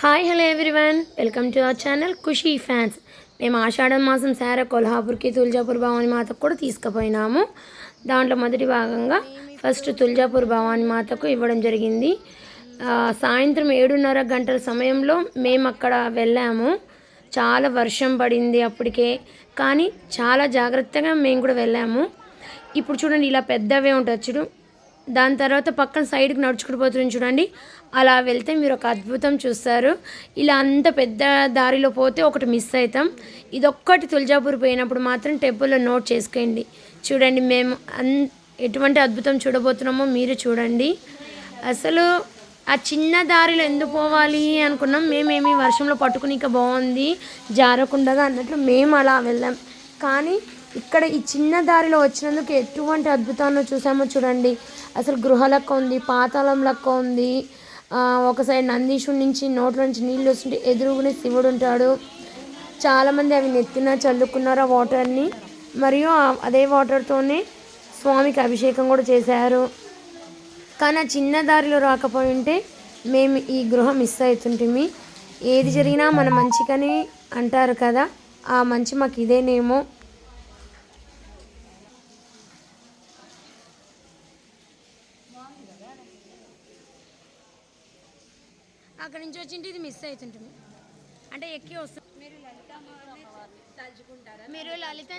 Hi hello everyone. Welcome to our channel Khushi fans. మేము ఆషాఢం మాసం సారా కొల్హాపూర్కి తుల్జాపూర్ భవాని మాతకు కూడా తీసుకుపోయినాము. దాంట్లో మొదటి భాగంగా ఫస్ట్ తుల్జాపూర్ భవాని మాతకు ఇవ్వడం జరిగింది. సాయంత్రం ఏడున్నర గంటల సమయంలో మేము అక్కడ వెళ్ళాము. చాలా వర్షం పడింది అప్పటికే కానీ చాలా జాగ్రత్తగా మేము కూడా వెళ్ళాము. ఇప్పుడు చూడండి ఇలా పెద్దవే ఉంటుంది చూడు దాని తర్వాత పక్కన సైడ్కి నడుచుకుంటూ పోతుంది చూడండి. అలా వెళ్తే మీరు ఒక అద్భుతం చూస్తారు. ఇలా అంత పెద్ద దారిలో పోతే ఒకటి మిస్ అవుతాం. ఇదొక్కటి తులజాపూర్ పోయినప్పుడు మాత్రం టెంపుల్లో నోట్ చేసుకోండి. చూడండి మేము అన్ ఎటువంటి అద్భుతం చూడబోతున్నామో మీరు చూడండి. అసలు ఆ చిన్న దారిలో ఎందుకు పోవాలి అనుకున్నాం. మేమేమి వర్షంలో పట్టుకునిక బాగుంది. జారకుండా అన్నట్లు మేము అలా వెళ్ళాం. కానీ ఇక్కడ ఈ చిన్న దారిలో వచ్చినందుకు ఎటువంటి అద్భుతాలను చూసామో చూడండి. అసలు గృహ లెక్క ఉంది పాతాళం లెక్క ఉంది. ఒక సైడ్ నందీశుడి నుంచి నోట్ల నుంచి నీళ్ళు వస్తుంటే ఎదురుగునే శివుడు ఉంటాడు. చాలామంది అవి నెత్తిన చల్లుకున్నారు ఆ వాటర్ని మరియు అదే వాటర్తోనే స్వామికి అభిషేకం కూడా చేశారు. కానీ ఆ చిన్న దారిలో రాకపోయి ఉంటే మేము ఈ గృహం మిస్ అవుతుంటిమి. ఏది జరిగినా మన మంచికని అంటారు కదా ఆ మంచి మాకు ఇదేనేమో. అక్కడ నుంచి వచ్చింటే ఇది మిస్ అవుతుంటుంది అంటే ఎక్కి వస్తుంది మీరు లలిత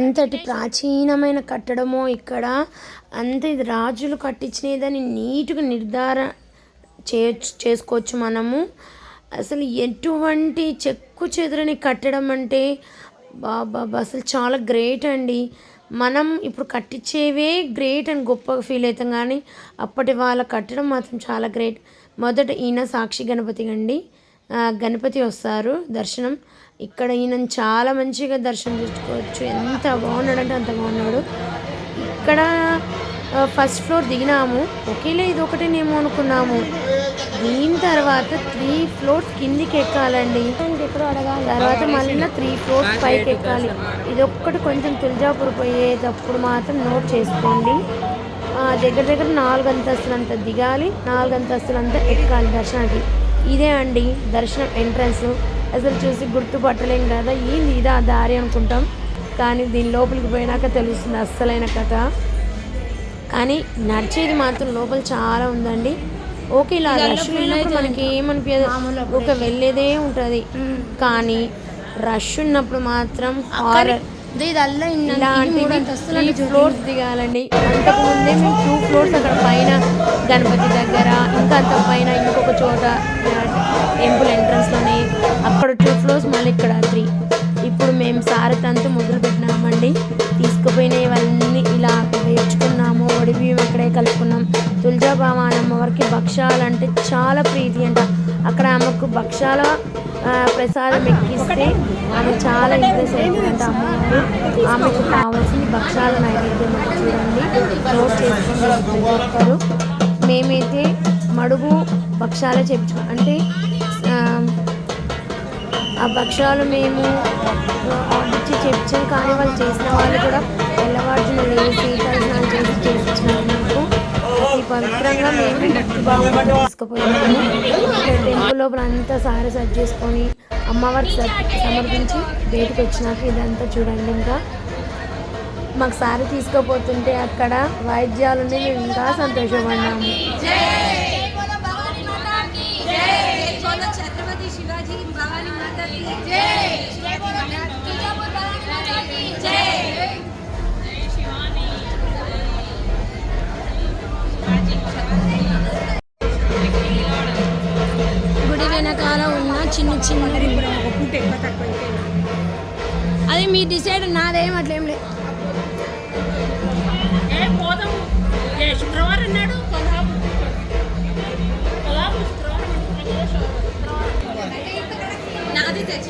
ఇంతటి ప్రాచీనమైన కట్టడమో ఇక్కడ. అంత ఇది రాజులు కట్టించినదని నీట్గా నిర్ధారణ చేయొచ్చు చేసుకోవచ్చు మనము. అసలు ఎటువంటి చెక్కు చెదరని కట్టడం అంటే బాబా అసలు చాలా గ్రేట్ అండి. మనం ఇప్పుడు కట్టించేవే గ్రేట్ అని గొప్పగా ఫీల్ అవుతాం కానీ అప్పటి వాళ్ళ కట్టడం మాత్రం చాలా గ్రేట్ మొదట ఈయన సాక్షి గణపతి అండి. గణపతి వస్తారు దర్శనం. ఇక్కడ ఈయన చాలా మంచిగా దర్శనం చేసుకోవచ్చు. ఎంత బాగున్నాడంటే అంత బాగున్నాడు. ఇక్కడ ఫస్ట్ ఫ్లోర్ దిగినాము. ఒకేలే ఇది ఒకటేనేమో అనుకున్నాము. దీని తర్వాత త్రీ ఫ్లోర్స్ కిందికి ఎక్కాలండి. తర్వాత మళ్ళీ త్రీ ఫ్లోర్స్ పైకి ఎక్కాలి. ఇది ఒక్కటి కొంచెం తులజాపూర్ పోయేటప్పుడు మాత్రం నోట్ చేసుకోండి. ఆ, దగ్గర దగ్గర నాలుగు అంతస్తులంతా దిగాలి నాలుగు అంతస్తులంతా ఎక్కాలి దర్శనానికి. ఇదే అండి దర్శనం ఎంట్రన్స్ అసలు చూసి గుర్తుపట్టలేం కదా ఏంది ఇదా దారి అనుకుంటాం. కానీ దీని లోపలికి పోయినాక తెలుస్తుంది అస్సలైన కథ. కానీ నడిచేది మాత్రం లోపల చాలా ఉందండి. ఓకే ఇలా రష్ లేనప్పుడు మనకి ఏమనిపించదు ఒక వెళ్ళేదే ఉంటుంది. కానీ రష్ ఉన్నప్పుడు మాత్రం హారర్ ఫ్లోర్స్ దిగాలండి. అంతకు ముందే మేము టూ ఫ్లోర్స్ అక్కడ పైన గణపతి దగ్గర ఇంకా అంత పైన ఇంకొక చోట టెంపుల్ ఎంట్రన్స్లోనే అక్కడ టూ ఫ్లోర్స్ మళ్ళీ ఇక్కడ త్రీ ఇప్పుడు మేము సారథ్ అంతా మొదలు పెట్టినామండి తీసుకుపోయినవన్నీ ఇలా వేర్చుకున్నాము బియ్యం ఇక్కడే కలుపుకున్నాం. తులజాభామాన్ అమ్మవారికి భక్షాలు అంటే చాలా ప్రీతి అంట అక్కడ ఆమెకు భక్షాల ప్రసాదం ఎక్కిస్తే ఆమె చాలా ఇంప్రెస్ అవుతుందంట అమ్మవారు. ఆమెకు కావాల్సిన భక్షాల నైవేద్యం చూడండి. నోట్ చేసుకుని ఒక్కరు. మేమైతే మడుగు భక్ష్యాలే చెప్పుకో అంటే ఆ, భక్ష్యాలు భక్షాలు మేము ఇచ్చి చెప్తాం కానీ వాళ్ళు చేసిన వాళ్ళు కూడా తెల్లవారుజున లేచి తలస్నానం చేసి చేసి పవిత్రంగా మేము భక్తి తీసుకుపోయాము టెంపుల్ లోపల అంతా సారి సర్జ్ చేసుకొని అమ్మవారికి సర్- సమర్పించి బయటకు వచ్చినాక ఇదంతా చూడండి ఇంకా. మాకు సారి తీసుకుపోతుంటే అక్కడ వాయిద్యాలు మేము ఇంకా సంతోషపడ్డాము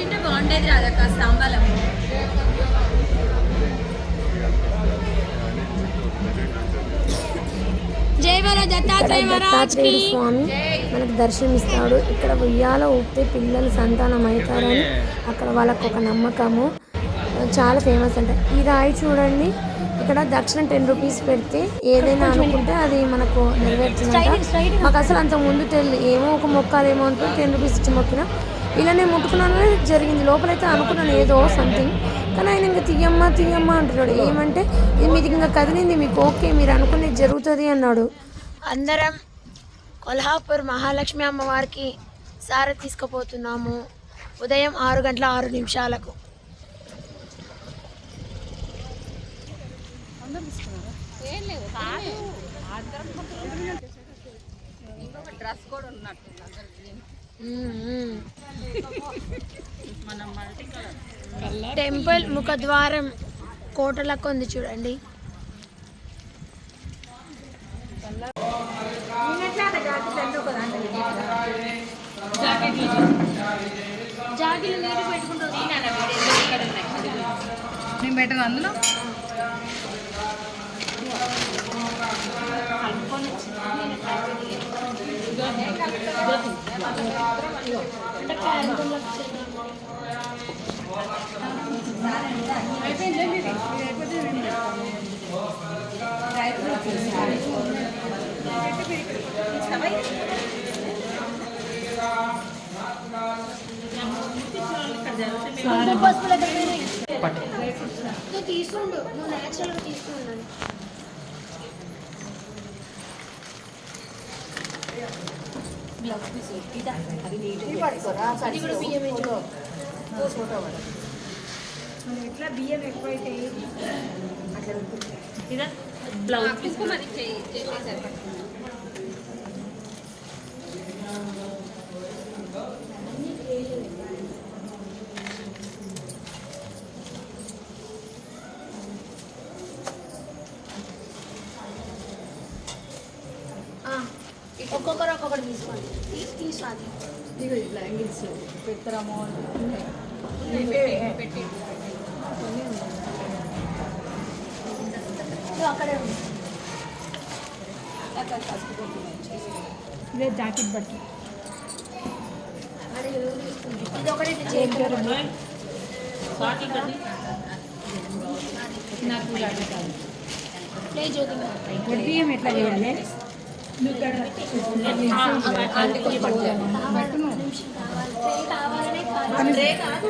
నాది తెచ్చింటే బాగుండేది రాదక్క దత్తాత్రేయ దత్తాత్రేయ స్వామి మనకు దర్శనం ఇస్తాడు ఇక్కడ ఉయ్యాల ఊపితే పిల్లలు సంతానం అవుతారని అక్కడ వాళ్ళకు ఒక నమ్మకము. చాలా ఫేమస్ అంట. ఈ రాయి చూడండి. ఇక్కడ దక్షిణ టెన్ రూపీస్ పెడితే ఏదైనా అనుకుంటే అది మనకు నెరవేరుతుందంట. మాకు అసలు అంత ముందు తెలియదు ఏమో ఒక మొక్క అదేమో అనుకుని టెన్ రూపీస్ ఇచ్చి మొక్కిన. ఇలా నేను ముట్టుకున్నాను జరిగింది. లోపలైతే అనుకున్నాను ఏదో సంథింగ్ కానీ ఆయన ఇంకా తీయమ్మ తీయమ్మ అంటున్నాడు. ఏమంటే ఇది మీది ఇంకా కదిలింది మీకు? ఓకే మీరు అనుకునేది జరుగుతుంది అన్నాడు. అందరం కొల్హాపూర్ మహాలక్ష్మి అమ్మవారికి సార తీసుకుపోతున్నాము. ఉదయం ఆరు గంటల ఆరు నిమిషాలకు. డ్రెస్ కూడా ఉన్నట్టుంది. టెంపుల్ ముఖద్వారం కోటలకు ఉంది చూడండి నేను అందులో? పసుపుల తీసుకుండు నువ్వు న్యాచురల్గా తీసుకున్నాను అది కూడా బియ్యం వేయించు. బ్లౌజ్ తీసుకున్నది చేసేసారు ఆ, ఒక్కొక్కరు ఒక్కొక్కటి తీసుకోండి తీసి తీసుకోండి ఇదిగో అక్కడే ఉంది జాకెట్ బట్టి అది ఇది ఒకటి చేతిలో ప్లే జ్యోతి బియ్యం ఎట్లా చేయాలి కావాలనే కాదు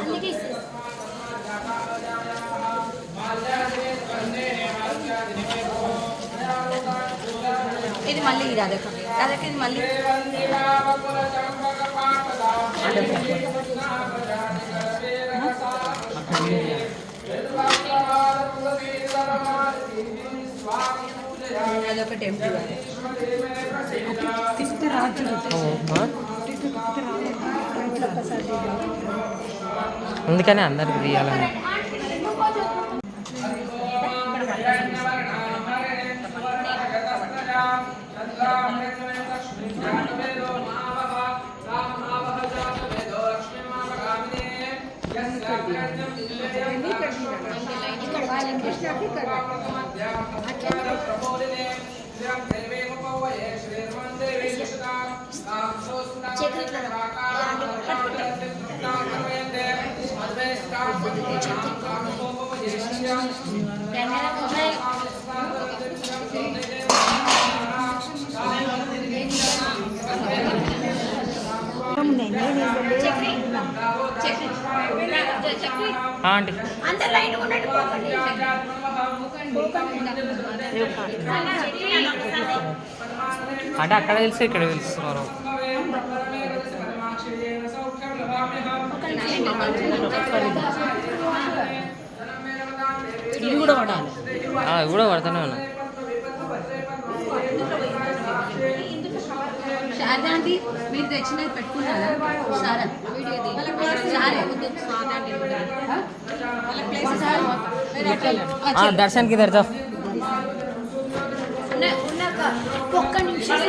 అందుకే ఇస్తుంది. ఇది మళ్ళీ ఇది అదొక రాజు అందుకనే అందరికి తీయాలని. చక్కెర ఇట్లా రా. ఆంటీ అందరు లైన్ ఉండండి పోకండి అంటే అక్కడ తెలిసి ఇక్కడ తెలుస్తున్నారు. ఇది కూడా పడాలి కూడా పడుతూనే ఉన్నాయి శారదా ఆంటీ మీరు తెచ్చినది పెట్టుకున్నారా సారా దర్శన్కి తెరచా ఒక్క నిమిషం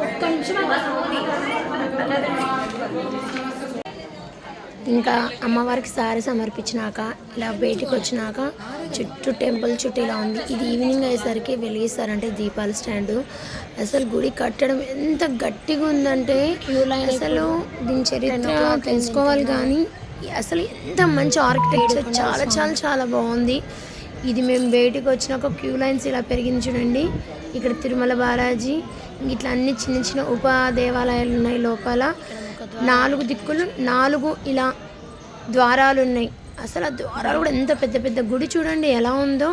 ఒక్క నిమిషం. ఇంకా అమ్మవారికి సారి సమర్పించినాక ఇలా బయటికి వచ్చినాక చుట్టూ టెంపుల్ చుట్టూ ఇలా ఉంది. ఇది ఈవినింగ్ అయ్యేసరికి వెలిగిస్తారంటే దీపాల స్టాండ్. అసలు గుడి కట్టడం ఎంత గట్టిగా ఉందంటే అసలు దీని చరిత్ర తెలుసుకోవాలి కానీ అసలు ఎంత మంచి ఆర్కిటెక్చర్ చాలా చాలా చాలా బాగుంది. ఇది మేము బయటికి వచ్చినాక క్యూ లైన్స్ ఇలా పెరిగింది చూడండి. ఇక్కడ తిరుమల బాలాజీ ఇట్లా అన్ని చిన్న చిన్న ఉప దేవాలయాలు ఉన్నాయి లోపల. నాలుగు దిక్కులు నాలుగు ఇలా ద్వారాలు ఉన్నాయి అసలు ఆ ద్వారాలు కూడా ఎంత పెద్ద పెద్ద గుడి చూడండి ఎలా ఉందో.